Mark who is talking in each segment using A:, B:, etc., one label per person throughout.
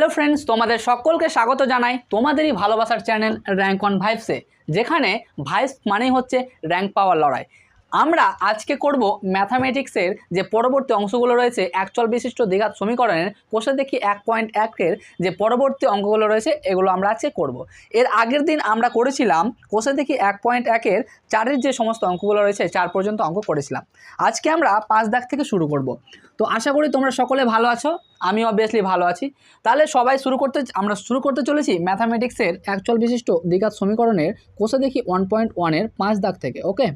A: Hello friends তোমাদের সকলকে স্বাগত জানাই তোমাদেরই ভালোবাসার চ্যানেল র্যাঙ্ক অন ভাইভসে যেখানে ভাইভস মানেই হচ্ছে র্যাঙ্ক পাওয়ার লড়াই। আমরা আজকে করব ম্যাথামেটিক্সের যে পরবর্তী অংশগুলো রয়েছে অ্যাকচুয়াল বিশিষ্ট দ্বিঘাত সমীকরণের, কোষে দেখি এক পয়েন্ট একের যে পরবর্তী অঙ্কগুলো রয়েছে, এগুলো আমরা আজকে করব। এর আগের দিন আমরা করেছিলাম, কোষে দেখি এক পয়েন্ট একের চারের যে সমস্ত অঙ্কগুলো রয়েছে, চার পর্যন্ত অঙ্ক করেছিলাম। আজকে আমরা পাঁচ দাগ থেকে শুরু করব। তো আশা করি তোমরা সকলে ভালো আছো আমি অবভিয়াসলি ভালো আছি। তাহলে সবাই শুরু করতে, আমরা শুরু করতে চলেছি ম্যাথামেটিক্সের অ্যাকচুয়াল বিশিষ্ট দ্বিঘাত সমীকরণের, কোষে দেখি ওয়ান পয়েন্ট ওয়ানের পাঁচ দাগ থেকে ওকে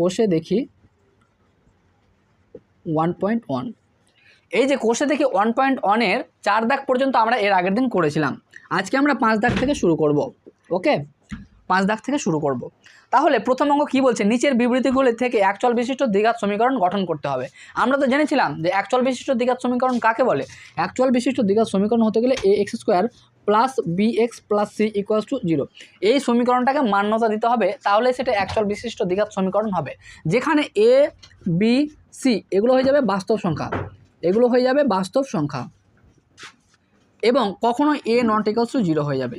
A: কোষে দেখি ওয়ান পয়েন্ট ওয়ান এই যে কোষে দেখি ওয়ান পয়েন্ট ওয়ানের চার দাগ পর্যন্ত আমরা এর আগের দিন করেছিলাম। আজকে আমরা পাঁচ দাগ থেকে শুরু করব ওকে পাঁচ দাগ থেকে শুরু করব। তাহলে প্রথম অঙ্ক কী বলছে? নিচের বিবৃতিগুলি থেকে অ্যাকচুয়াল বিশিষ্ট দ্বিঘাত সমীকরণ গঠন করতে হবে। আমরা তো জেনেছিলাম যে অ্যাকচুয়াল বিশিষ্ট দ্বিঘাত সমীকরণ কাকে বলে? অ্যাকচুয়াল বিশিষ্ট দ্বিঘাত সমীকরণ হতে গেলে A X square plus B X plus C equals to zero এই সমীকরণটাকে মান্যতা দিতে হবে, তাহলে সেটা অ্যাকচুয়াল বিশিষ্ট দ্বিঘাত সমীকরণ হবে। যেখানে এ বি সি এগুলো হয়ে যাবে বাস্তব সংখ্যা। এগুলো হয়ে যাবে বাস্তব সংখ্যা। এবং কখনো A not equals to zero হয়ে যাবে।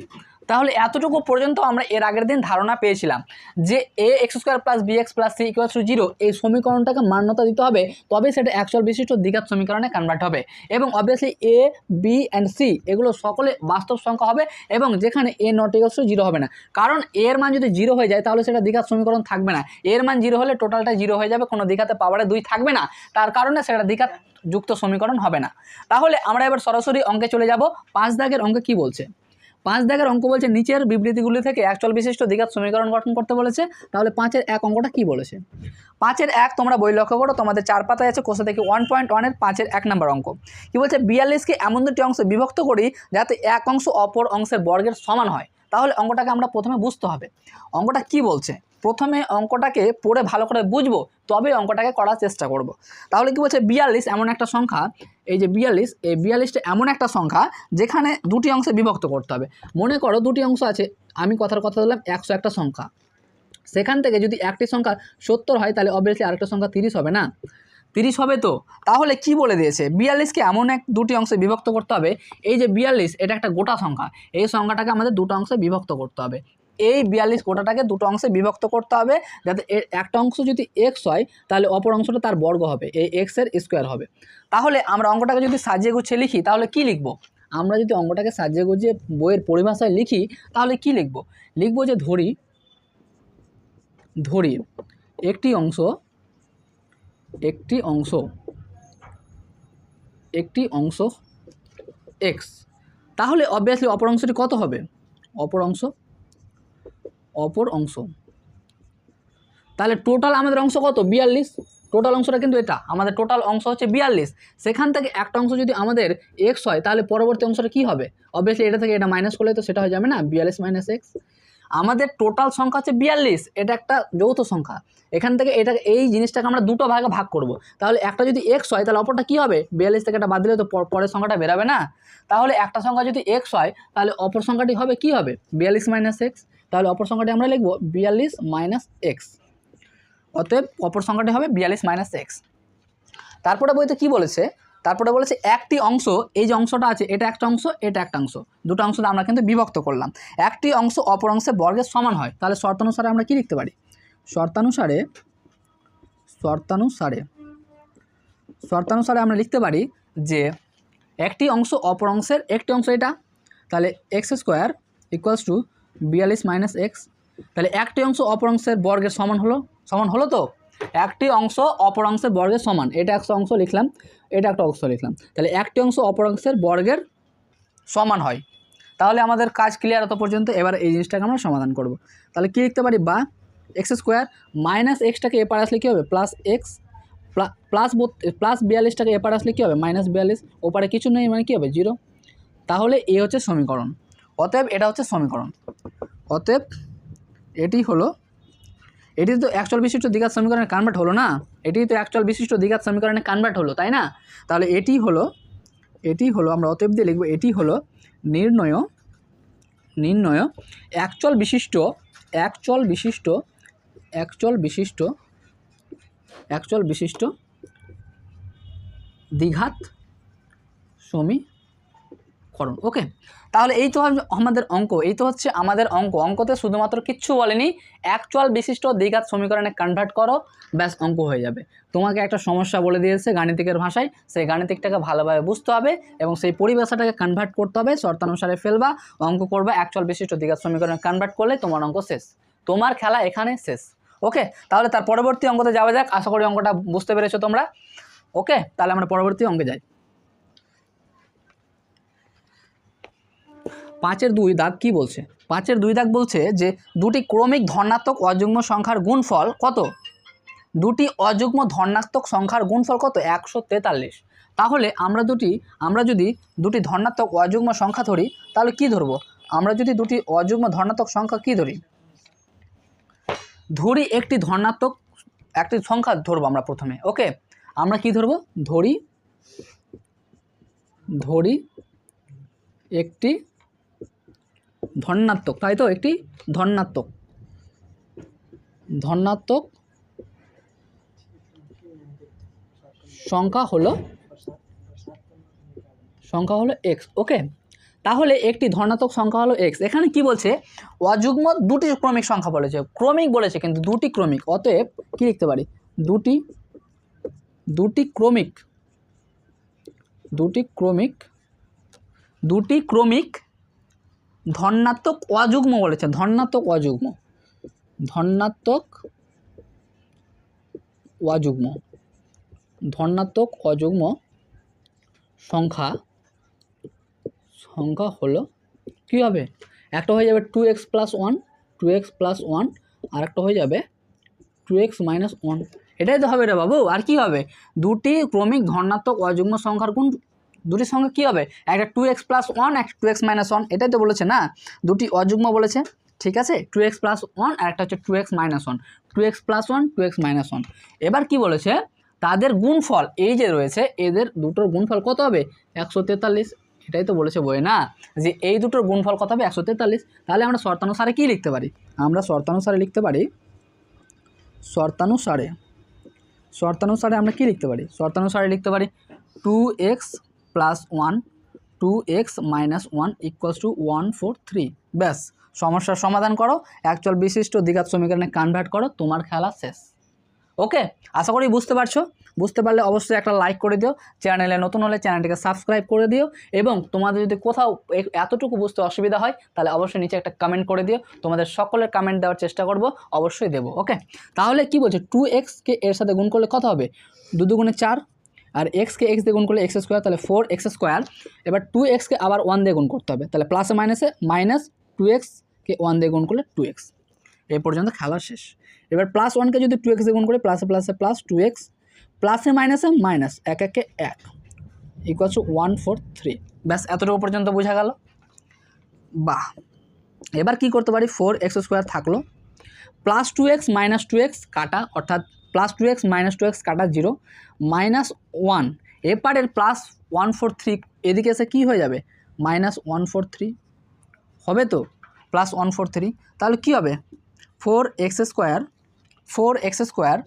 A: তাহলে এতটুকু পর্যন্ত আমরা এর আগের দিন ধারণা পেয়েছিলাম যে A X square plus B X plus C equals to zero এই সমীকরণটাকে মান্যতা দিতে হবে, তবে সেটা অ্যাকচুয়াল বিশিষ্ট দ্বিঘাত সমীকরণে কনভার্ট হবে এবং obviously A, B and C এগুলো সকলে বাস্তব সংখ্যা হবে এবং যেখানে A not equals to zero হবে না। কারণ এর মান যদি জিরো হয়ে যায় তাহলে সেটা দ্বিঘাত সমীকরণ থাকবে না। এর মান জিরো হলে টোটালটা জিরো হয়ে যাবে, কোনো দ্বিঘাতে পাওয়ারে দুই থাকবে না। তার কারণে সেটা দ্বিঘাত যুক্ত সমীকরণ হবে না। তাহলে আমরা এবার সরাসরি অঙ্কে চলে যাব। পাঁচ দাগের অঙ্কে কি বলছে? পাঁচ দাগের অঙ্ক বলছে, নিচের বিবৃতিগুলি থেকে একচল বিশিষ্ট দ্বিঘাত সমীকরণ গঠন করতে বলেছে। তাহলে পাঁচের এক অঙ্কটা কি বলেছে? পাঁচের এক তোমরা বই লক্ষ্য করো, তোমাদের চার পাতায় আছে কোষে থেকে ওয়ান পয়েন্ট ওয়ানের পাঁচের এক নম্বর অঙ্ক। কি বলছে? বিয়াল্লিশকে এমন দুটি অংশে বিভক্ত করি যাতে এক অংশ অপর অংশের বর্গের সমান হয়। তাহলে অঙ্কটাকে আমরা প্রথমে বুঝতে হবে। অঙ্কটা কি বলছে? প্রথমে অঙ্কটাকে পড়ে ভালো করে বুঝব, তবে অঙ্কটাকে করার চেষ্টা করব। তাহলে কি বলছে? বিয়াল্লিশ এমন একটা সংখ্যা, এই যে বিয়াল্লিশ, এই বিয়াল্লিশটা এমন একটা সংখ্যা যেখানে দুটি অংশে বিভক্ত করতে হবে। মনে করো দুটি অংশ আছে, আমি কথার কথা বললাম, একশো একটা সংখ্যা। সেখান থেকে যদি একটি সংখ্যা সত্তর হয়, তাহলে অবভিয়াসলি আরেকটা সংখ্যা তিরিশ হবে না। তিরিশ হবে তো? তাহলে কি বলে দিয়েছে? বিয়াল্লিশকে এমন এক, দুটি অংশে বিভক্ত করতে হবে, এই যে বিয়াল্লিশ, এটা একটা গোটা সংখ্যা। এই সংখ্যাটাকে আমাদের দুটো অংশে বিভক্ত করতে হবে। এই বিয়াল্লিশ গোটাটাকে দুটো অংশে বিভক্ত করতে হবে। যাতে একটা অংশ যদি এক্স হয়, তাহলে অপর অংশটা তার বর্গ হবে। এই এক্সের স্কোয়ার হবে। তাহলে আমরা অঙ্কটাকে যদি সাজিয়ে গুছিয়ে লিখি, তাহলে কি লিখব? আমরা যদি অঙ্কটাকে সাজিয়ে গুছিয়ে বইয়ের পরিভাষায় লিখি, তাহলে কি লিখব? লিখব যে ধরি ধরি একটি অংশ একটি অংশ একটি অংশ এক্স তাহলে অবভিয়াসলি অপর অংশটি কত হবে? অপর অংশ অপর অংশ। তাহলে টোটাল আমাদের অংশ কত? বিয়াল্লিশ। টোটাল অংশটা কিন্তু এটা। আমাদের টোটাল অংশ হচ্ছে বিয়াল্লিশ। সেখান থেকে একটা অংশ যদি আমাদের এক্স হয়, তাহলে পরবর্তী অংশটা কী হবে? অবভিয়াসলি এটা থেকে এটা মাইনাস করলে তো সেটা হয়ে যাবে না, বিয়াল্লিশ মাইনাস এক্স আমাদের টোটাল সংখ্যা হচ্ছে বিয়াল্লিশ। এটা একটা যৌথ সংখ্যা। এখান থেকে এটা, এই জিনিসটাকে আমরা দুটো ভাগে ভাগ করব। তাহলে একটা যদি এক্স হয়, তাহলে অপরটা কী হবে? বিয়াল্লিশ থেকে এটা বাদ দিলে তো পর- পরের সংখ্যাটা বেরাবে না। তাহলে একটা সংখ্যা যদি এক্স হয়, তাহলে অপর সংখ্যাটি হবে, কি হবে? বিয়াল্লিশ মাইনাস এক্স তাহলে অপর সংখ্যাটি আমরা লিখব বিয়াল্লিশ মাইনাস এক্স অতএব অপর সংখ্যাটি হবে বিয়াল্লিশ মাইনাস এক্স তারপরে বইতে কি বলেছে? তারপরে বলেছে একটি অংশ, এই যে অংশটা আছে, এটা একটা অংশ, এটা একটা অংশ। দুটো অংশ আমরা কিন্তু বিভক্ত করলাম। একটি অংশ অপর অংশে বর্গের সমান হয়। তাহলে শর্তানুসারে আমরা কি লিখতে পারি? শর্তানুসারে শর্তানুসারে শর্তানুসারে আমরা লিখতে পারি যে একটি অংশ অপর অংশের, একটি অংশ এটা? তাহলে এক্স স্কোয়ার ইকুয়ালস টু বিয়াল্লিশ মাইনাস এক্স তাহলে একটি অংশ অপর অংশের বর্গের সমান হলো সমান হলো তো? একটি অংশ অপর অংশের বর্গের সমান, এটা একটা অংশ লিখলাম, এটা একটা অংশ লিখলাম, তাহলে একটি অংশ অপর অংশের বর্গের সমান হয়। তাহলে আমাদের কাজ ক্লিয়ার হতো পর্যন্ত, এবার এই জিনিসটাকে আমরা সমাধান করব। তাহলে কী লিখতে পারি? বা এক্স স্কোয়ার মাইনাস এক্সটাকে এপার আসলে কী হবে? প্লাস এক্স প্লাস প্লাস বিয়াল্লিশটাকে এপার আসলে কী হবে? মাইনাস বিয়াল্লিশ, ওপারে কিছু নেই মানে কী হবে? জিরো তাহলে এ হচ্ছে সমীকরণ। অতএব এটা হচ্ছে সমীকরণ। অতএব এটি হলো, এটি তো অ্যাকচুয়াল বিশিষ্ট দ্বিঘাত সমীকরণে কনভার্ট হলো না? এটি তো অ্যাকচুয়াল বিশিষ্ট দ্বিঘাত সমীকরণে কনভার্ট হলো, তাই না? তাহলে এটি হলো এটি হলো, আমরা অতএব দিয়ে লিখব, এটি হলো নির্ণয় নির্ণয় অ্যাকচুয়াল বিশিষ্ট অ্যাকচুয়াল বিশিষ্ট অ্যাকচুয়াল বিশিষ্ট অ্যাকচুয়াল বিশিষ্ট দ্বিঘাত সমী করণ ওকে তাহলে এই তো আমাদের অঙ্ক, এই তো হচ্ছে আমাদের অঙ্ক। অঙ্কতে শুধুমাত্র কিচ্ছু বলেনি অ্যাকচুয়াল বিশিষ্ট দ্বিঘাত সমীকরণে কনভার্ট করো, ব্যাস অঙ্ক হয়ে যাবে। তোমাকে একটা সমস্যা বলে দিয়েছে গাণিতিকের ভাষায়, সেই গাণিতিকটাকে ভালোভাবে বুঝতে হবে এবং সেই পরিভাষাটাকে কনভার্ট করতে হবে, শর্তানুসারে ফেলবা, অঙ্ক করবা অ্যাকচুয়াল বিশিষ্ট দ্বিঘাত সমীকরণে কনভার্ট করলে তোমার অঙ্ক শেষ। তোমার খেলা এখানে শেষ ওকে তাহলে তার পরবর্তী অঙ্কতে যাওয়া যাক, আশা করি অঙ্কটা বুঝতে পেরেছ তোমরা ওকে তাহলে আমরা পরবর্তী অঙ্কে যাই। পাঁচের দুই দাগ কি বলছে? পাঁচের দুই দাগ বলছে যে দুটি ক্রমিক ধনাত্মক অযুগ্ম সংখ্যার গুণফল কত? দুটি অযুগ্ম ধনাত্মক সংখ্যার গুণফল কত? একশো তেতাল্লিশ। তাহলে আমরা দুটি, আমরা যদি দুটি ধনাত্মক অযুগ্ম সংখ্যা ধরি, তাহলে কি ধরবো? আমরা যদি দুটি অযুগ্ম ধনাত্মক সংখ্যা কি ধরি? ধরি একটি ধনাত্মক, একটি সংখ্যা ধরবো আমরা প্রথমে, ওকে? আমরা কি ধরবো? ধরি ধরি একটি ধনাত্মক তাই তো? একটি ধনাত্মক ধনাত্মক সংখ্যা হলো সংখ্যা হলো এক্স ওকে তাহলে একটি ধনাত্মক সংখ্যা হলো এক্স এখানে কি বলছে? অযুগ্ম দুটি ক্রমিক সংখ্যা বলেছে। ক্রমিক বলেছে, কিন্তু দুটি ক্রমিক। অতএব কি লিখতে পারি? দুটি দুটি ক্রমিক দুটি ক্রমিক দুটি ক্রমিক ধনাত্মক অযুগ্ম বলেছে ধনাত্মক অযুগ্ম। ধনাত্মক অযুগ্ম। ধনাত্মক অযুগ্ম সংখ্যা সংখ্যা হলো কী হবে? একটা হয়ে যাবে two X plus one two X plus one আর একটা হয়ে যাবে টু এক্স মাইনাস ওয়ান এটাই তো হবে রে বাবু, আর কি হবে? দুটি ক্রমিক ধনাত্মক অযুগ্ম সংখ্যার গুণ দুটি সংখ্যা কী হবে? একটা টু এক্স প্লাস ওয়ান একটা টু এক্স মাইনাস ওয়ান এটাই তো বলেছে না? দুটি অযুগ্ম বলেছে। ঠিক আছে? টু এক্স প্লাস ওয়ান আর একটা হচ্ছে two X minus one two X plus one two X minus one এবার কি বলেছে? তাদের গুণফল এই যে রয়েছে, এদের দুটোর গুণফল কত হবে? একশো তেতাল্লিশ। এটাই তো বলেছে বই না? যে এই দুটোর গুণফল কত হবে? একশো তেতাল্লিশ। তাহলে আমরা শর্তানুসারে কী লিখতে পারি? আমরা শর্তানুসারে লিখতে পারি, শর্তানুসারে শর্তানুসারে আমরা কী লিখতে পারি? শর্তানুসারে লিখতে পারি two X plus one two X minus one equals to one four three ব্যাস, সমস্যার সমাধান করো। অ্যাকচুয়াল বিশিষ্ট দ্বিঘাত সমীকরণে কনভার্ট করো। তোমার খেলা শেষ। ওকে? আশা করি বুঝতে পারছ। বুঝতে পারলে অবশ্যই একটা লাইক করে দিও। চ্যানেলে নতুন হলে চ্যানেলটিকে সাবস্ক্রাইব করে দিও। এবং তোমাদের যদি কোথাও এতটুকু বুঝতে অসুবিধা হয়, তাহলে অবশ্যই নিচে একটা কমেন্ট করে দিও। তোমাদের সকলের কমেন্ট দেওয়ার চেষ্টা করব। অবশ্যই দেবো। ওকে? তাহলে কি বলছে? টু এক্সকে এর সাথে গুণ করলে কত হবে? দু দুগুণে চার। আর এক্সকে এক্স দিয়ে গুণ করলে এক্স স্কোয়ার তাহলে ফোর এক্স স্কোয়ার এবার টু এক্সকে আবার ওয়ান দিয়ে গুণ করতে হবে। তাহলে প্লাসে মাইনাসে মাইনাস টু এক্সকে ওয়ান দিয়ে গুণ করলে টু এক্স এ পর্যন্ত খেলা শেষ। এবার প্লাস ওয়ানকে যদি টু এক্স দিয়ে গুণ করি প্লাসে প্লাসে প্লাস টু এক্স প্লাসে মাইনাসে মাইনাস এক একে এক। ইকুয়ালস ওয়ান ফোর থ্রি ব্যাস, এতটুকু পর্যন্ত বোঝা গেল। বাহ। এবার কি করতে পারি? ফোর এক্স স্কোয়ার থাকল। Plus two X minus two X কাটা, অর্থাৎ plus two X minus two X কাটা জিরো মাইনাস ওয়ান এপারের প্লাস ওয়ান ফোর থ্রি এদিকে এসে কী হয়ে যাবে? মাইনাস ওয়ান ফোর থ্রি হবে তো? প্লাস ওয়ান ফোর থ্রি তাহলে কী হবে? Four X square four X square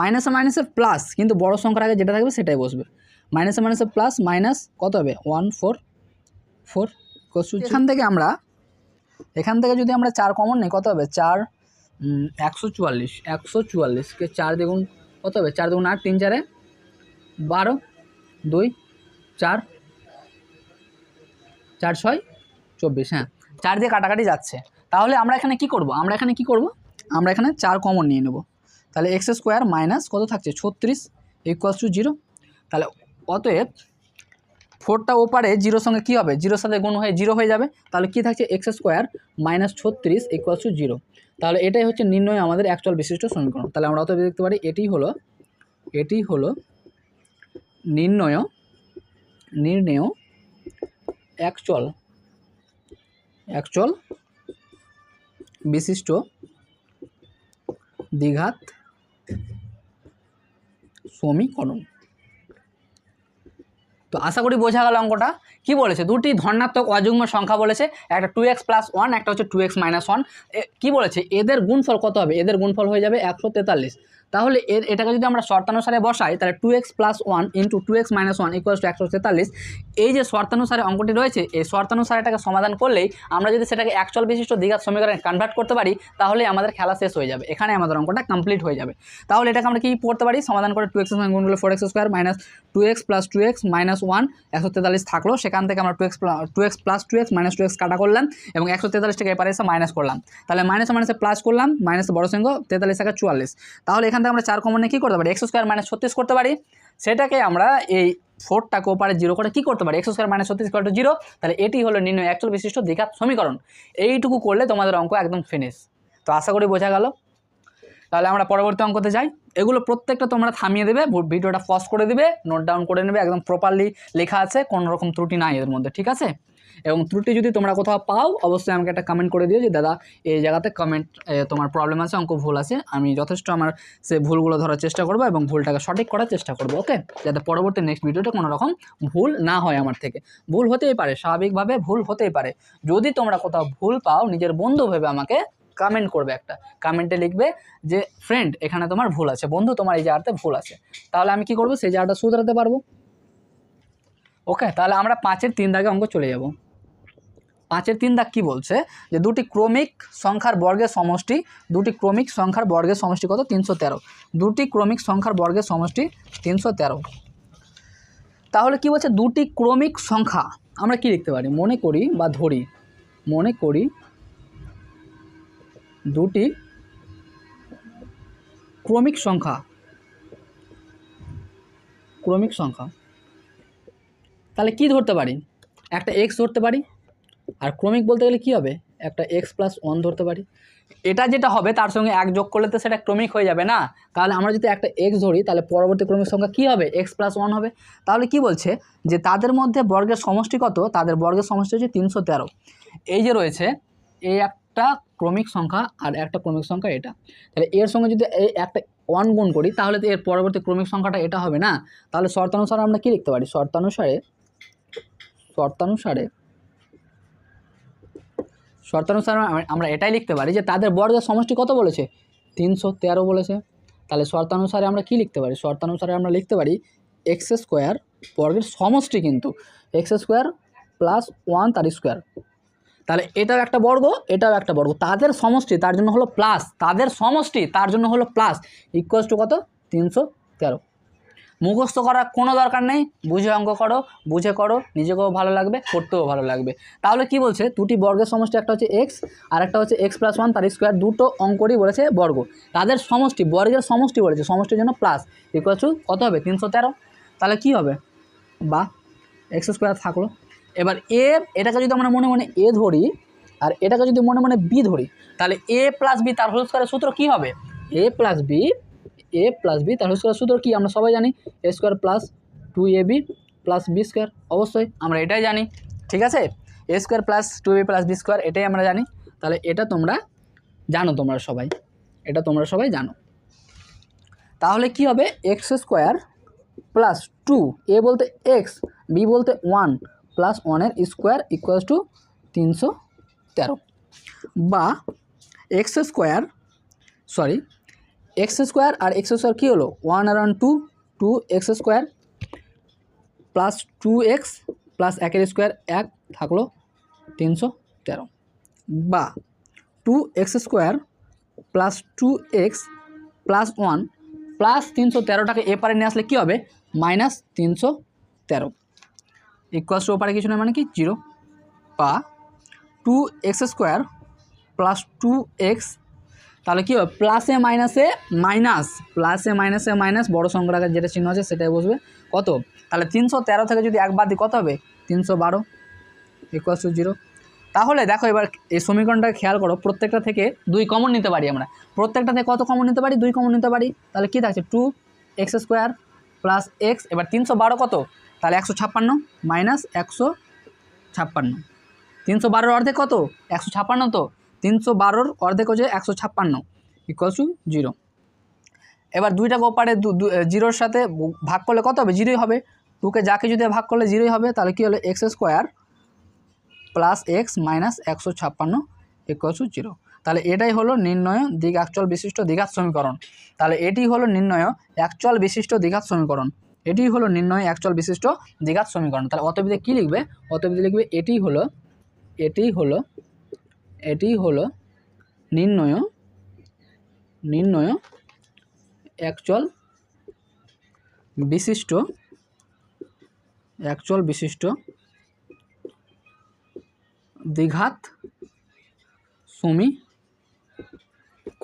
A: মাইনাসে মাইনাসে প্লাস কিন্তু বড় সংখ্যার আগে যেটা থাকবে সেটাই বসবে। মাইনাসে মাইনাসে প্লাস মাইনাস কত হবে? ওয়ান ফোর ফোর এখান থেকে আমরা, এখান থেকে যদি আমরা চার কমন নিই, কত হবে? চার একশো চুয়াল্লিশ, একশো চুয়াল্লিশকে চার দ্বিগুণ কত হবে? চার দ্বিগুণ আট, তিন চারে বারো, দুই, চার চার, ছয়, চব্বিশ হ্যাঁ। চার দিয়ে কাটাকাটি যাচ্ছে। তাহলে আমরা এখানে কি করব? আমরা এখানে কি করব? আমরা এখানে চার কমন নিয়ে নেব। তাহলে এক্স স্কোয়ার মাইনাস কত থাকছে? ছত্রিশ ইকুয়ালস টু জিরো তাহলে অতএব ফোরটা ওপারে জিরোর সঙ্গে কী হবে? জিরোর সাথে গুণ হয়ে জিরো হয়ে যাবে। তাহলে কী থাকছে? এক্স স্কোয়ার মাইনাস ছত্রিশ ইকুয়ালস টু জিরো তাহলে এটাই হচ্ছে নির্ণয় আমাদের অ্যাকচুয়াল বিশিষ্ট সমীকরণ। তাহলে আমরা অতএব দেখতে পারি, এটি হলো এটি হলো নির্ণয় নির্ণয় অ্যাকচুয়াল অ্যাকচুয়াল বিশিষ্ট দ্বিঘাত সমীকরণ। তো আশা করি বোঝা গেল অঙ্কটা। কি বলেছে? দুটি ধনাত্মক অযুগ্ম সংখ্যা বলেছে, একটা টু এক্স প্লাস ওয়ান একটা হচ্ছে টু এক্স মাইনাস ওয়ান কী বলেছে? এদের গুণফল কত হবে? এদের গুণফল হয়ে যাবে একশো তেতাল্লিশ। তাহলে এর, এটাকে যদি আমরা শর্তানুসারে বসাই, তাহলে two X plus one into two X minus one equal to একশো তেতাল্লিশ। এই যে শর্তানুসারে অঙ্কটি রয়েছে, এই শর্তানুসারে এটাকে সমাধান করলেই আমরা যদি সেটাকে অ্যাকচুয়াল বিশিষ্ট দীঘার সমীকরণে কনভার্ট করতে পারি, তাহলে আমাদের খেলা শেষ হয়ে যাবে। এখানে আমাদের অঙ্কটা কমপ্লিট হয়ে যাবে। তাহলে এটাকে আমরা কি পড়তে পারি? সমাধান করে টু এক্স গুণ করলে four X square minus two X plus two X minus one একশো তেতাল্লিশ থাকল। সেখান থেকে আমরা two X two X plus two X minus two X কাটা করলাম এবং একশো তেতাল্লিশটাকে এপারে এসে মাইনাস করলাম। তাহলে মাইনাসে মাইনাসে প্লাস করলাম মাইনাস বড় সঙ্গ তেতাল্লিশ টাকা চুয়াল্লিশ। তাহলে এখান থেকে আমরা চার কমনে কী করতে পারি? এক্স স্কোয়ার মাইনাস ছত্রিশ করতে পারি। সেটাকে আমরা এই ফোরটাকে ওপারে জিরো করে কী করতে পারি? এক্স স্কোয়ার মাইনাস ছত্রিশ টু জিরো তাহলে এটি হলো নির্ণয় একচল বিশিষ্ট দ্বিঘাত সমীকরণ। এইটুকু করলে তোমাদের অঙ্ক একদম ফিনিশ তো আশা করি বোঝা গেল। তাহলে আমরা পরবর্তী অঙ্কতে যাই। এগুলো প্রত্যেকটা তোমরা থামিয়ে দেবে ভিডিওটা পজ করে দিবে নোট ডাউন করে নেবে, একদম প্রপারলি লেখা আছে, কোনো রকম ত্রুটি নাই এর মধ্যে, ঠিক আছে? এবং ত্রুটি যদি তোমরা কোথাও পাও, অবশ্যই আমাকে একটা কমেন্ট করে দিও যে, দাদা, এই জায়গাতে কমেন্ট তোমার প্রবলেম আছে, অঙ্ক ভুল আছে। আমি যথেষ্ট আমার সে ভুলগুলো ধরার চেষ্টা করব এবং ভুলটাকে সঠিক করার চেষ্টা করব ওকে যাতে পরবর্তী নেক্সট ভিডিওতে কোনো রকম ভুল না হয় আমার থেকে। ভুল হতেই পারে, স্বাভাবিকভাবে ভুল হতেই পারে। যদি তোমরা কোথাও ভুল পাও, নিজের বন্ধু ভেবে আমাকে কমেন্ট করবে একটা। কমেন্টে লিখবে যে ফ্রেন্ড এখানে তোমার ভুল আছে। বন্ধু, তোমার এই জায়গাতে ভুল আছে। তাহলে আমি কি করব? সেই জায়গাটা শুধরাতে পারব? ওকে তাহলে আমরা পাঁচের তিন দাগে অঙ্ক চলে যাব। পাঁচের তিন দাগ কী বলছে? যে দুটি ক্রমিক সংখ্যার বর্গের সমষ্টি, দুটি ক্রমিক সংখ্যার বর্গের সমষ্টি কত? তিনশো তেরো। দুটি ক্রমিক সংখ্যার বর্গের সমষ্টি, তিনশো তেরো। তাহলে কি বলছে? দুটি ক্রমিক সংখ্যা। আমরা কি লিখতে পারি? মনে করি বা ধরি, মনে করি দুটি ক্রমিক সংখ্যা। ক্রমিক সংখ্যা। তাহলে কি ধরতে পারি? একটা এক্স ধরতে পারি? আর ক্রমিক বলতে গেলে কি হবে? একটা এক্স প্লাস ওয়ান ধরতে পারি। এটা যেটা হবে, তার সঙ্গে এক যোগ করলে তো সেটা ক্রমিক হয়ে যাবে না। তাহলে আমরা যদি একটা এক্স ধরি, তাহলে পরবর্তী ক্রমিক সংখ্যা কী হবে? এক্স প্লাস ওয়ান হবে। তাহলে কি বলছে? যে তাদের মধ্যে বর্গের সমষ্টি কত? তাদের বর্গের সমষ্টি হচ্ছে তিনশো তেরো। এই যে রয়েছে এই একটা ক্রমিক সংখ্যা আর একটা ক্রমিক সংখ্যা এটা। তাহলে এর সঙ্গে যদি এই একটা ওয়ান গুণ করি, তাহলে তো এর পরবর্তী ক্রমিক সংখ্যাটা এটা হবে না। তাহলে শর্তানুসারে আমরা কি লিখতে পারি? শর্তানুসারে শর্তানুসারে শর্তানুসারে আমরা- এটাই লিখতে পারি যে তাদের বর্গের সমষ্টি কত বলেছে? তিনশো তেরো বলেছে। তাহলে শর্তানুসারে আমরা কি লিখতে পারি? শর্তানুসারে আমরা লিখতে পারি এক্স স্কোয়ার বর্গের সমষ্টি কিন্তু এক্স স্কোয়ার প্লাস ওয়ান তার স্কোয়ার। তাহলে এটাও একটা বর্গ, এটাও একটা বর্গ। তাদের সমষ্টি তার জন্য হলো প্লাস। তাদের সমষ্টি তার জন্য হলো প্লাস। ইকুয়ালস টু কত? তিনশো তেরো। মুখস্থ করার কোনো দরকার নেই। বুঝে অঙ্ক করো, বুঝে করো, নিজেকেও ভালো লাগবে, করতেও ভালো লাগবে। তাহলে কি বলছে? দুটি বর্গের সমষ্টি, একটা হচ্ছে এক্স আর একটা হচ্ছে এক্স প্লাস ওয়ান তার স্কোয়ার দুটো অঙ্করই বলেছে বর্গ। তাদের সমষ্টি, বর্গের সমষ্টি বলেছে, সমষ্টির জন্য প্লাস ইকুয়াল টু কত হবে? তিনশো তেরো। তাহলে কি হবে? বা এক্স স্কোয়ার থাকল। এবার এ এটাকে যদি আমরা মনে মনে এ ধরি, আর এটাকে যদি মনে মনে বি ধরি, তাহলে এ প্লাস বি তার হোল স্কোয়ারের সূত্র কী হবে? A plus B A plus B তার স্কোয়ার সূত্র কি? আমরা সবাই জানি A square plus two A B plus B square অবশ্যই আমরা এটাই জানি, ঠিক আছে? A square plus two B plus B square এটাই আমরা জানি। তাহলে এটা তোমরা জানো তোমরা সবাই, এটা তোমরা সবাই জানো। তাহলে কি হবে? X square plus two A বলতে এক্স বি বলতে ওয়ান প্লাস ওয়ানের স্কোয়ার ইকুয়ালস টু তিনশো তেরো। বা x square sorry x square আর এক্স স্কোয়ার কী হলো? ওয়ান আর one two two X square plus two X plus একের স্কোয়ার এক থাকল তিনশো তেরো। বা two X square plus two X plus one plus তিনশো তেরোটাকে এ পারে নিয়ে আসলে কী হবে? মাইনাস তিনশো তেরো। ইকুয়ালস টু ওপারে কিছু নয় মানে কি? জিরো। বা two X square plus two X তাহলে কী হবে? প্লাসে মাইনাসে মাইনাস প্লাসে মাইনাসে মাইনাস বড় সংখ্যাটাকে যেটা চিহ্ন আছে সেটাই বসবে। কত? তাহলে তিনশো তেরো থেকে যদি একবার দিই, কত হবে? তিনশো বারো ইকুয়ালস টু জিরো তাহলে দেখো এবার এই সমীকরণটাকে খেয়াল করো, প্রত্যেকটা থেকে দুই কমন নিতে পারি আমরা। প্রত্যেকটা থেকে কত কমন নিতে পারি? দুই কমন নিতে পারি। তাহলে কী থাকছে? Two X square plus X এবার তিনশো বারো কত? তাহলে একশো ছাপ্পান্ন মাইনাস একশো ছাপ্পান্ন। তিনশো বারোর অর্ধেক কত? একশো ছাপ্পান্ন তো। তিনশো বারোর অর্ধেক হচ্ছে একশো ছাপ্পান্ন ইকুয়ালস টু জিরো এবার দুইটাকে ওপারে দু- দু- জিরোর সাথে ভাগ করলে কত হবে? জিরোই হবে। টুকে যাকে যদি ভাগ করলে জিরোই হবে, তাহলে কী হলো? X square plus X minus একশো ছাপ্পান্ন ইকুয়ালস টু জিরো তাহলে এটাই হলো নির্ণয় দিক অ্যাকচুয়াল বিশিষ্ট দ্বিঘাত সমীকরণ। তাহলে এটি হলো নির্ণয় অ্যাকচুয়াল বিশিষ্ট দ্বিঘাত সমীকরণ। এটি হলো নির্ণয় অ্যাকচুয়াল বিশিষ্ট দ্বিঘাত সমীকরণ। তাহলে অতবিদে কী লিখবে? অতবিদে লিখবে এটি হলো এটি হলো এটি হলো নির্ণয় নির্ণয় অ্যাকচুয়াল বিশিষ্ট অ্যাকচুয়াল বিশিষ্ট দ্বিঘাত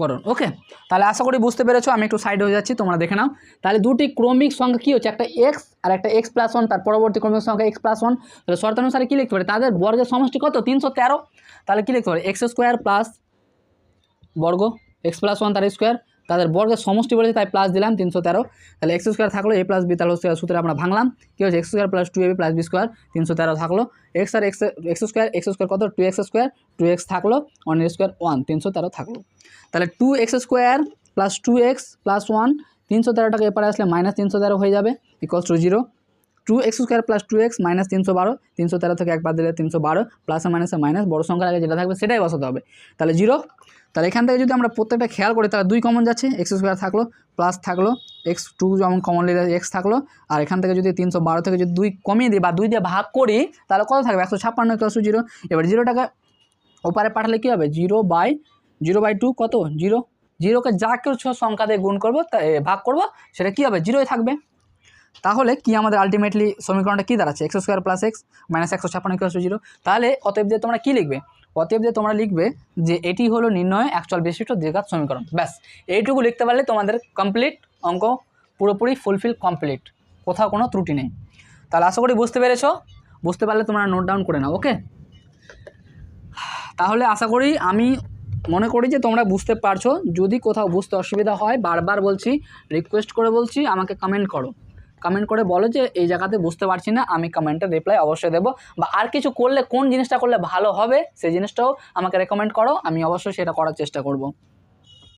A: সমীকরণ ওকে তাহলে আশা করি বুঝতে পেরেছ, আমি একটু সাইড হয়ে যাচ্ছি, তোমরা দেখে নাও। তাহলে দুটি ক্রমিক সংখ্যা কী হচ্ছে? একটা এক্স আর একটা এক্স প্লাস ওয়ান তার পরবর্তী ক্রমিক সংখ্যা এক্স প্লাস ওয়ান তাহলে শর্তানুসারে কী লিখতে পারে? তাদের বর্গের সমষ্টি কত? তিনশো তেরো। তাহলে কী লিখতে পারে? এক্স স্কোয়ার প্লাস বর্গ এক্স প্লাস ওয়ান তার স্কোয়ার তাদের বর্গের সমষ্টি বলেছে তাই প্লাস দিলাম তিনশো তেরো। তাহলে এক্স স্কোয়ার থাকল এ প্লাস বি তাহলে স্কোয়ার সূত্রে আমরা ভাঙলাম। কী হচ্ছে X square plus two A B plus B square তিনশো তেরো থাকল। এক্স আর X X square X square কত? Two X square two X থাকল। ওয়ান স্কোয়ার ওয়ান তিনশো তেরো থাকল। তাহলে two X square plus two X plus one তিনশো তেরোটাকে এপারে আসলে মাইনাস তিনশো তেরো হয়ে যাবে equals to zero two X square plus two X minus তিনশো বারো তিনশো তেরো থেকে একবার দিলে তিনশো বারো প্লাসে মাইনাসে মাইনাস বড় সংখ্যার আগে যেটা থাকবে সেটাই বসাতে হবে। তাহলে জিরো তাহলে এখান থেকে যদি আমরা প্রত্যেকটা খেয়াল করি, তাহলে দুই কমন যাচ্ছে এক্স স্কোয়ার থাকল প্লাস থাকল এক্স টু যেমন কমন নিলে এক্স থাকল, আর এখান থেকে যদি তিনশো বারো থেকে যদি দুই কমিয়ে দিই বা দুই দিয়ে ভাগ করি, তাহলে কত থাকবে? একশো ছাপ্পান্ন প্লাস জিরো এবার জিরোটাকে ওপারে পাঠালে কী হবে? Zero by zero by two কত? জিরো জিরোকে যা কিছু সংখ্যা দিয়ে গুণ করব ভাগ করব, সেটা কী হবে? জিরোই থাকবে। তাহলে কি আমাদের আলটিমেটলি সমীকরণটা কী দাঁড়াচ্ছে? X square plus X minus একশো ছাপ্পান্ন ইকুয়াল জিরো তাহলে অতএব দিয়ে তোমরা কী লিখবে? অতএব দিয়ে তোমরা লিখবে যে এটি হলো নির্ণয় অ্যাকচুয়াল বিশিষ্ট দ্বিঘাত সমীকরণ। ব্যাস, এইটুকু লিখতে পারলে তোমাদের কমপ্লিট অঙ্ক পুরোপুরি ফুলফিল কমপ্লিট কোথাও কোনো ত্রুটি নেই। তাহলে আশা করি বুঝতে পেরেছ? বুঝতে পারলে তোমরা নোট ডাউন করে নাও ওকে তাহলে আশা করি আমি মনে করি যে তোমরা বুঝতে পারছ। যদি কোথাও বুঝতে অসুবিধা হয়, বারবার বলছি রিকোয়েস্ট করে বলছি, আমাকে কমেন্ট করো। কমেন্ট করে বলো যে এই জায়গাতে বুঝতে পারছি না, আমি কমেন্টের রিপ্লাই অবশ্যই দেবো। বা আর কিছু করলে, কোন জিনিসটা করলে ভালো হবে, সেই জিনিসটাও আমাকে রেকমেন্ড করো, আমি অবশ্যই সেটা করার চেষ্টা করব।